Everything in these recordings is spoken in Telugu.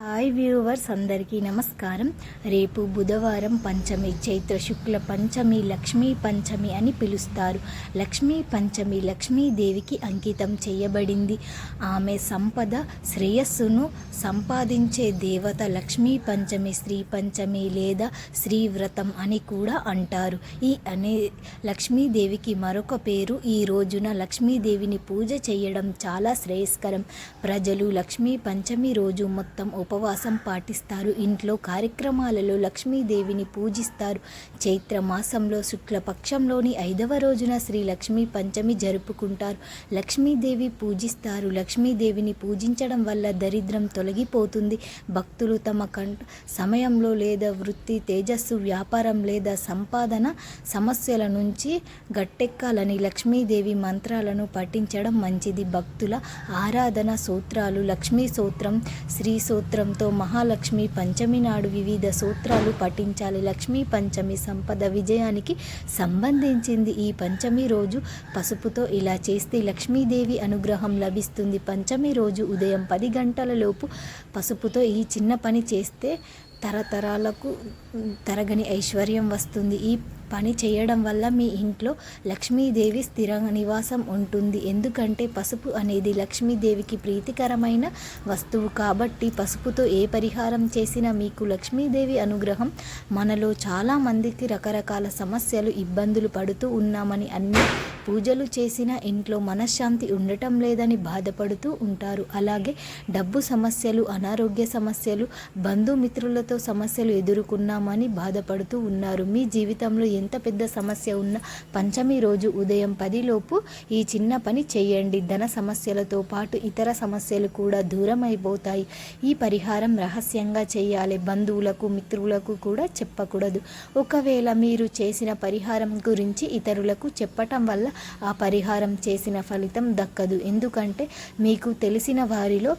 హాయ్ వ్యూవర్స్ అందరికీ నమస్కారం. రేపు బుధవారం పంచమి చైత్ర శుక్ల పంచమి లక్ష్మీ పంచమి అని పిలుస్తారు. లక్ష్మీ పంచమి లక్ష్మీదేవికి అంకితం చేయబడింది. ఆమె సంపద శ్రేయస్సును సంపాదించే దేవత లక్ష్మీ పంచమి శ్రీ పంచమి లేదా శ్రీవ్రతం అని కూడా అంటారు. ఈ అనే లక్ష్మీదేవికి మరొక పేరు ఈ రోజున లక్ష్మీదేవిని పూజ చేయడం చాలా శ్రేయస్కరం. ప్రజలు లక్ష్మీ పంచమి రోజు మొత్తం ఉపవాసం పాటిస్తారు. ఇంట్లో కార్యక్రమాలలో లక్ష్మీదేవిని పూజిస్తారు. చైత్ర మాసంలో శుక్లపక్షంలోని ఐదవ రోజున శ్రీ లక్ష్మీ పంచమి జరుపుకుంటారు. లక్ష్మీదేవి పూజిస్తారు. లక్ష్మీదేవిని పూజించడం వల్ల దరిద్రం తొలగిపోతుంది. భక్తులు తమ కంట సమయంలో లేదా వృత్తి తేజస్సు వ్యాపారం లేదా సంపాదన సమస్యల నుంచి గట్టెక్కాలని లక్ష్మీదేవి మంత్రాలను పఠించడం మంచిది. భక్తుల ఆరాధన సూత్రాలు లక్ష్మీ సూత్రం శ్రీ సూత్రం సూత్రంతో మహాలక్ష్మి పంచమి నాడు వివిధ సూత్రాలు పఠించాలి. లక్ష్మీ పంచమి సంపద విజయానికి సంబంధించింది ఈ పంచమి రోజు. పసుపుతో ఇలా చేస్తే లక్ష్మీదేవి అనుగ్రహం లభిస్తుంది. పంచమి రోజు ఉదయం పది గంటల లోపు పసుపుతో ఈ చిన్న పని చేస్తే తరతరాలకు తరగని ఐశ్వర్యం వస్తుంది. ఈ పని చేయడం వల్ల మీ ఇంట్లో లక్ష్మీదేవి స్థిర నివాసం ఉంటుంది. ఎందుకంటే పసుపు అనేది లక్ష్మీదేవికి ప్రీతికరమైన వస్తువు కాబట్టి పసుపుతో ఏ పరిహారం చేసినా మీకు లక్ష్మీదేవి అనుగ్రహం మనలో చాలామందికి రకరకాల సమస్యలు ఇబ్బందులు పడుతూ ఉన్నామని అన్ని పూజలు చేసిన ఇంట్లో మనశ్శాంతి ఉండటం లేదని బాధపడుతూ ఉంటారు. అలాగే డబ్బు సమస్యలు అనారోగ్య సమస్యలు బంధుమిత్రులతో సమస్యలు ఎదుర్కొన్నామని బాధపడుతూ ఉన్నారు. మీ జీవితంలో ఎంత పెద్ద సమస్య ఉన్నా పంచమి రోజు ఉదయం పదిలోపు ఈ చిన్న పని చేయండి. ధన సమస్యలతో పాటు ఇతర సమస్యలు కూడా దూరం అయిపోతాయి ఈ పరిహారం రహస్యంగా చేయాలి. బంధువులకు మిత్రులకు కూడా చెప్పకూడదు. ఒకవేళ మీరు చేసిన పరిహారం గురించి ఇతరులకు చెప్పటం వల్ల ఆ పరిహారం చేసిన ఫలితం దక్కదు. ఎందుకంటే మీకు తెలిసిన వారిలో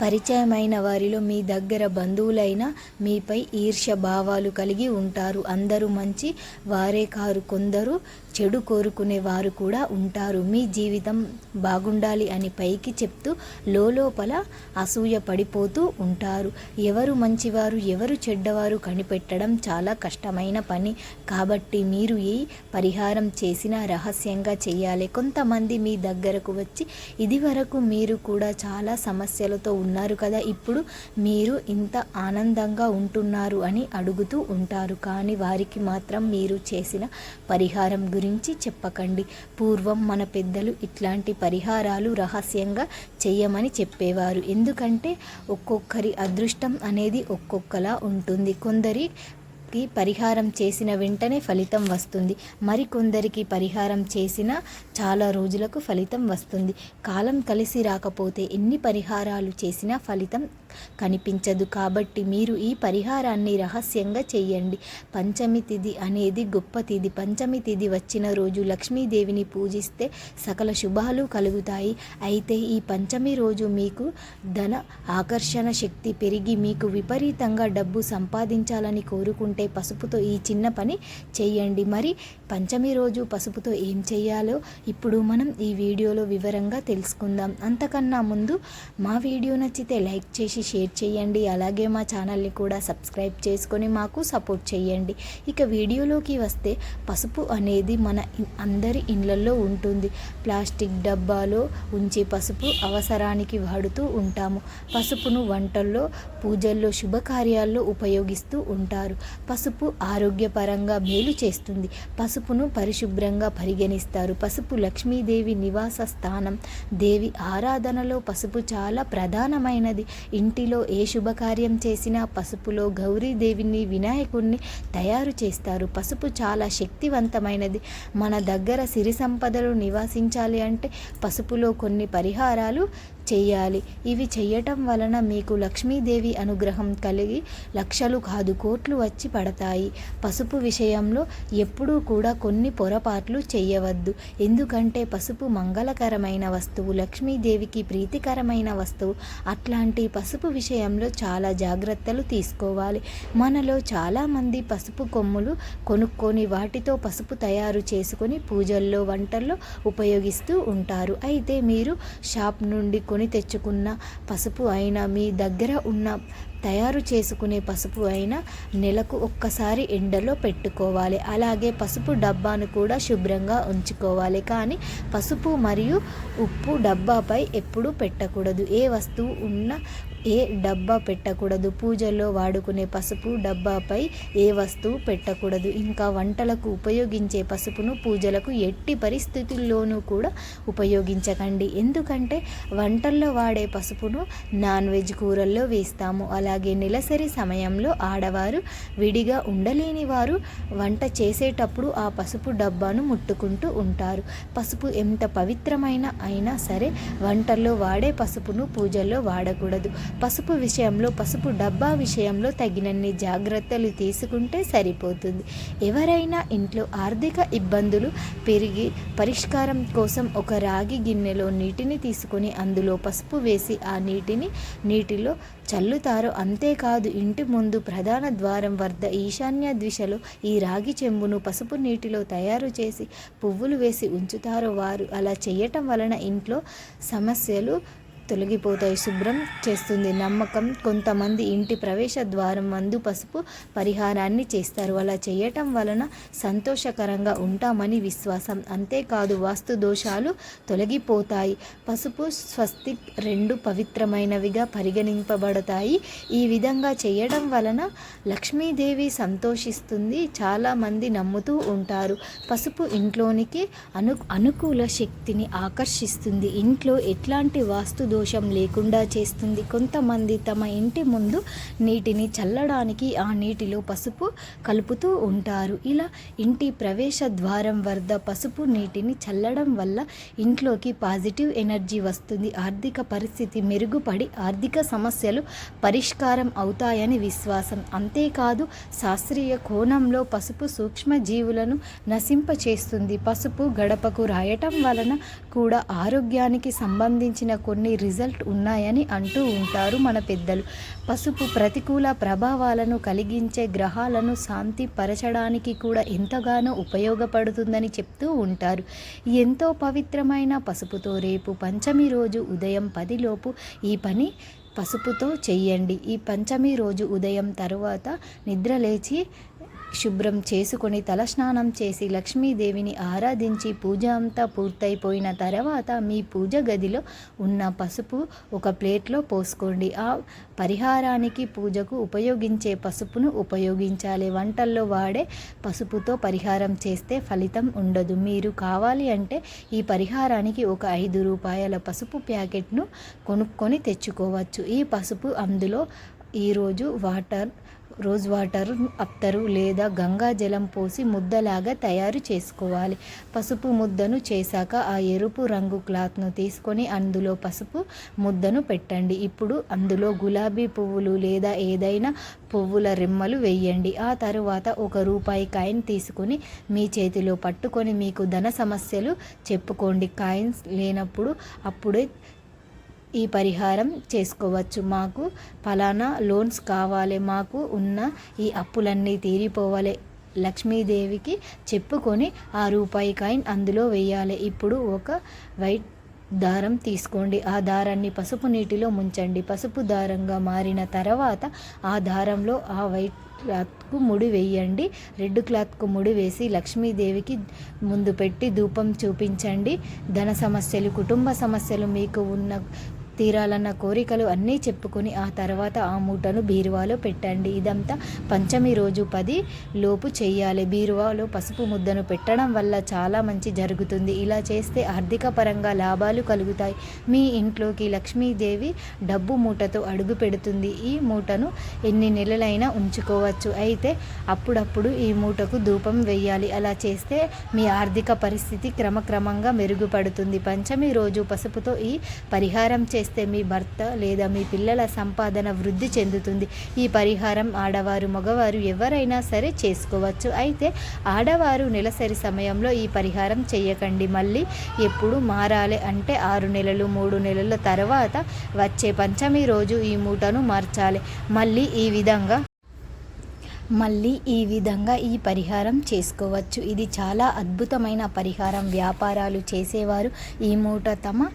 పరిచయమైన వారిలో మీ దగ్గర బంధువులైన మీపై ఈర్ష్య భావాలు కలిగి ఉంటారు. అందరూ మంచి వారే కారు కొందరు చెడు కోరుకునే వారు కూడా ఉంటారు. మీ జీవితం బాగుండాలి అని పైకి చెప్తూ లోపల అసూయ పడిపోతూ ఉంటారు. ఎవరు మంచివారు ఎవరు చెడ్డవారు కనిపెట్టడం చాలా కష్టమైన పని. కాబట్టి మీరు ఈ పరిహారం చేసిన రహస్యంగా చేయాలి. కొంతమంది మీ దగ్గరకు వచ్చి ఇదివరకు మీరు కూడా చాలా సమస్యలతో ఉన్నారు కదా ఇప్పుడు మీరు ఇంత ఆనందంగా ఉంటున్నారు అని అడుగుతూ ఉంటారు. కానీ వారికి మాత్రం మీరు చేసిన పరిహారం గురించి చెప్పకండి. పూర్వం మన పెద్దలు ఇట్లాంటి పరిహారాలు రహస్యంగా చేయమని చెప్పేవారు. ఎందుకంటే ఒక్కొక్కరి అదృష్టం అనేది ఒక్కొక్కలా ఉంటుంది. కొందరి వ్యక్తి పరిహారం చేసిన వెంటనే ఫలితం వస్తుంది. మరికొందరికి పరిహారం చేసిన చాలా రోజులకు ఫలితం వస్తుంది. కాలం కలిసి రాకపోతే ఎన్ని పరిహారాలు చేసినా ఫలితం కనిపించదు. కాబట్టి మీరు ఈ పరిహారాన్ని రహస్యంగా చేయండి. పంచమి తిథి అనేది గొప్ప తిథి పంచమి తిథి వచ్చిన రోజు లక్ష్మీదేవిని పూజిస్తే సకల శుభాలు కలుగుతాయి. అయితే ఈ పంచమి రోజు మీకు ధన ఆకర్షణ శక్తి పెరిగి మీకు విపరీతంగా డబ్బు సంపాదించాలని కోరుకుంటే పసుపుతో ఈ చిన్న పని చేయండి. మరి పంచమి రోజు పసుపుతో ఏం చేయాలో ఇప్పుడు మనం ఈ వీడియోలో వివరంగా తెలుసుకుందాం. అంతకన్నా ముందు మా వీడియో నచ్చితే లైక్ చేసి షేర్ చేయండి. అలాగే మా ఛానల్ని కూడా సబ్స్క్రైబ్ చేసుకొని మాకు సపోర్ట్ చేయండి. ఇక వీడియోలోకి వస్తే పసుపు అనేది మన అందరి ఇళ్ళల్లో ఉంటుంది. ప్లాస్టిక్ డబ్బాలో ఉంచే పసుపు అవసరానికి వాడుతూ ఉంటాము. పసుపును వంటల్లో పూజల్లో శుభకార్యాల్లో ఉపయోగిస్తూ ఉంటారు. పసుపు ఆరోగ్యపరంగా మేలు చేస్తుంది. పసుపును పరిశుభ్రంగా పరిగణిస్తారు. పసుపు లక్ష్మీదేవి నివాస స్థానం. దేవి ఆరాధనలో పసుపు చాలా ప్రధానమైనది. ఇంటిలో ఏ శుభకార్యం చేసినా పసుపులో గౌరీదేవిని వినాయకుణ్ణి తయారు చేస్తారు. పసుపు చాలా శక్తివంతమైనది. మన దగ్గర సిరి సంపదలు నివాసించాలి అంటే పసుపులో కొన్ని పరిహారాలు చేయాలి. ఇవి చేయటం వలన మీకు లక్ష్మీదేవి అనుగ్రహం కలిగి లక్షలు కాదు కోట్లు వచ్చి పడతాయి. పసుపు విషయంలో ఎప్పుడూ కూడా కొన్ని పొరపాట్లు చేయవద్దు. ఎందుకంటే పసుపు మంగళకరమైన వస్తువు లక్ష్మీదేవికి ప్రీతికరమైన వస్తువు. అట్లాంటి పసుపు విషయంలో చాలా జాగ్రత్తలు తీసుకోవాలి. మనలో చాలామంది పసుపు కొమ్ములు కొనుక్కొని వాటితో పసుపు తయారు చేసుకొని పూజల్లో వంటల్లో ఉపయోగిస్తూ ఉంటారు. అయితే మీరు షాప్ నుండి తెచ్చుకున్న పసుపు అయినా మీ దగ్గర ఉన్న తయారు చేసుకునే పసుపు అయినా నెలకు ఒక్కసారి ఎండలో పెట్టుకోవాలి. అలాగే పసుపు డబ్బాను కూడా శుభ్రంగా ఉంచుకోవాలి. కానీ పసుపు మరియు ఉప్పు డబ్బాపై ఎప్పుడూ పెట్టకూడదు. ఏ వస్తువు ఉన్న ఏ డబ్బా పెట్టకూడదు. పూజల్లో వాడుకునే పసుపు డబ్బాపై ఏ వస్తువు పెట్టకూడదు. ఇంకా వంటలకు ఉపయోగించే పసుపును పూజలకు ఎట్టి పరిస్థితుల్లోనూ కూడా ఉపయోగించకండి. ఎందుకంటే వంటల్లో వాడే పసుపును నాన్ వెజ్ కూరల్లో వేస్తాము. అలా అలాగే నెలసరి సమయంలో ఆడవారు విడిగా ఉండలేని వారు వంట చేసేటప్పుడు ఆ పసుపు డబ్బాను ముట్టుకుంటూ ఉంటారు. పసుపు ఎంత పవిత్రమైన అయినా సరే వంటల్లో వాడే పసుపును పూజల్లో వాడకూడదు. పసుపు విషయంలో పసుపు డబ్బా విషయంలో తగినన్ని జాగ్రత్తలు తీసుకుంటే సరిపోతుంది. ఎవరైనా ఇంట్లో ఆర్థిక ఇబ్బందులు పెరిగి పరిష్కారం కోసం ఒక రాగి గిన్నెలో నీటిని తీసుకొని అందులో పసుపు వేసి ఆ నీటిని నీటిలో చల్లుతారు అంతేకాదు ఇంటి ముందు ప్రధాన ద్వారం వద్ద ఈశాన్య దిశలో ఈ రాగి చెంబును పసుపు నీటిలో తయారు చేసి పువ్వులు వేసి ఉంచుతారు వారు. అలా చేయటం వలన ఇంట్లో సమస్యలు తొలగిపోతాయి. శుభ్రం చేస్తుంది. నమ్మకం కొంతమంది ఇంటి ప్రవేశ ద్వారం మందు పసుపు పరిహారాన్ని చేస్తారు. అలా చేయటం వలన సంతోషకరంగా ఉంటామని విశ్వాసం. అంతేకాదు వాస్తు దోషాలు తొలగిపోతాయి. పసుపు స్వస్తిక్ రెండు పవిత్రమైనవిగా పరిగణింపబడతాయి. ఈ విధంగా చేయడం వలన లక్ష్మీదేవి సంతోషిస్తుంది. చాలామంది నమ్ముతూ ఉంటారు. పసుపు ఇంట్లోనికి అను అనుకూల శక్తిని ఆకర్షిస్తుంది. ఇంట్లో ఎట్లాంటి వాస్తు దోషం లేకుండా చేస్తుంది. కొంతమంది తమ ఇంటి ముందు నీటిని చల్లడానికి ఆ నీటిలో పసుపు కలుపుతూ ఉంటారు. ఇలా ఇంటి ప్రవేశ ద్వారం వద్ద పసుపు నీటిని చల్లడం వల్ల ఇంట్లోకి పాజిటివ్ ఎనర్జీ వస్తుంది. ఆర్థిక పరిస్థితి మెరుగుపడి ఆర్థిక సమస్యలు పరిష్కారం అవుతాయని విశ్వాసం. అంతేకాదు శాస్త్రీయ కోణంలో పసుపు సూక్ష్మజీవులను నశింపచేస్తుంది. పసుపు గడపకు రాయటం వలన కూడా ఆరోగ్యానికి సంబంధించిన కొన్ని రిజల్ట్ ఉన్నాయని అంటూ ఉంటారు మన పెద్దలు. పసుపు ప్రతికూల ప్రభావాలను కలిగించే గ్రహాలను శాంతి పరచడానికి కూడా ఎంతగానో ఉపయోగపడుతుందని చెప్తూ ఉంటారు. ఎంతో పవిత్రమైన పసుపుతో రేపు పంచమి రోజు ఉదయం పదిలోపు ఈ పని పసుపుతో చెయ్యండి. ఈ పంచమి రోజు ఉదయం తరువాత నిద్రలేచి శుభ్రం చేసుకొని తలస్నానం చేసి లక్ష్మీదేవిని ఆరాధించి పూజ అంతా పూర్తయిపోయిన తర్వాత మీ పూజ గదిలో ఉన్న పసుపు ఒక ప్లేట్లో పోసుకోండి. ఆ పరిహారానికి పూజకు ఉపయోగించే పసుపును ఉపయోగించాలి. వంటల్లో వాడే పసుపుతో పరిహారం చేస్తే ఫలితం ఉండదు. మీరు కావాలి అంటే ఈ పరిహారానికి ఒక ఐదు రూపాయల పసుపు ప్యాకెట్ను కొనుక్కొని తెచ్చుకోవచ్చు. ఈ పసుపు అందులో ఈరోజు వాటర్ రోజ్ వాటర్ అప్తరు లేదా గంగా జలం పోసి ముద్దలాగా తయారు చేసుకోవాలి. పసుపు ముద్దను చేశాక ఆ ఎరుపు రంగు క్లాత్ను తీసుకొని అందులో పసుపు ముద్దను పెట్టండి. ఇప్పుడు అందులో గులాబీ పువ్వులు లేదా ఏదైనా పువ్వుల రెమ్మలు వేయండి. ఆ తరువాత ఒక రూపాయి కాయిన్ తీసుకొని మీ చేతిలో పట్టుకొని మీకు ధన సమస్యలు చెప్పుకోండి. కాయిన్స్ లేనప్పుడు అప్పుడే ఈ పరిహారం చేసుకోవచ్చు. మాకు ఫలానా లోన్స్ కావాలి. మాకు ఉన్న ఈ అప్పులన్నీ తీరిపోవాలి. లక్ష్మీదేవికి చెప్పుకొని ఆ రూపాయి కాయిన్ అందులో వేయాలి. ఇప్పుడు ఒక వైట్ దారం తీసుకోండి. ఆ దారాన్ని పసుపు నీటిలో ముంచండి. పసుపు దారంగా మారిన తర్వాత ఆ దారంలో ఆ వైట్ క్లాత్కు ముడి వేయండి. రెడ్ క్లాత్కు ముడి వేసి లక్ష్మీదేవికి ముందు పెట్టి ధూపం చూపించండి. ధన సమస్యలు కుటుంబ సమస్యలు మీకు ఉన్న తీరాలన్న కోరికలు అన్నీ చెప్పుకొని ఆ తర్వాత ఆ మూటను బీరువాలో పెట్టండి. ఇదంతా పంచమి రోజు పది లోపు చేయాలి బీరువాలో పసుపు ముద్దను పెట్టడం వల్ల చాలా మంచి జరుగుతుంది. ఇలా చేస్తే ఆర్థిక పరంగా లాభాలు కలుగుతాయి. మీ ఇంట్లోకి లక్ష్మీదేవి డబ్బు మూటతో అడుగు పెడుతుంది. ఈ మూటను ఎన్ని నెలలైనా ఉంచుకోవచ్చు. అయితే అప్పుడప్పుడు ఈ మూటకు ధూపం వేయాలి అలా చేస్తే మీ ఆర్థిక పరిస్థితి క్రమక్రమంగా మెరుగుపడుతుంది. పంచమి రోజు పసుపుతో ఈ పరిహారం చేస్తే మీ భర్త లేదా మీ పిల్లల సంపాదన వృద్ధి చెందుతుంది. ఈ పరిహారం ఆడవారు మగవారు ఎవరైనా సరే చేసుకోవచ్చు. అయితే ఆడవారు నెలసరి సమయంలో ఈ పరిహారం చేయకండి. మళ్ళీ ఎప్పుడు మారాలి అంటే ఆరు నెలలు మూడు నెలల తర్వాత వచ్చే పంచమి రోజు ఈ మూటను మార్చాలి. మళ్ళీ ఈ విధంగా మళ్ళీ ఈ విధంగా ఈ పరిహారం చేసుకోవచ్చు. ఇది చాలా అద్భుతమైన పరిహారం. వ్యాపారాలు చేసేవారు ఈ మూట తమ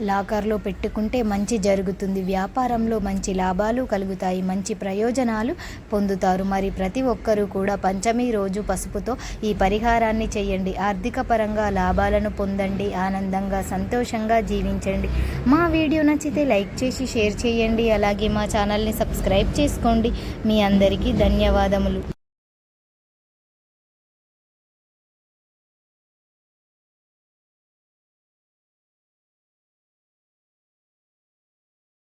లాకర్లో పెట్టుకుంటే మంచి జరుగుతుంది. వ్యాపారంలో మంచి లాభాలు కలుగుతాయి. మంచి ప్రయోజనాలు పొందుతారు. మరి ప్రతి ఒక్కరూ కూడా పంచమి రోజు పసుపుతో ఈ పరిహారాన్ని చేయండి. ఆర్థిక పరంగా లాభాలను పొందండి. ఆనందంగా సంతోషంగా జీవించండి. మా వీడియో నచ్చితే లైక్ చేసి షేర్ చేయండి. అలాగే మా ఛానల్ని సబ్స్క్రైబ్ చేసుకోండి. మీ అందరికీ ధన్యవాదములు.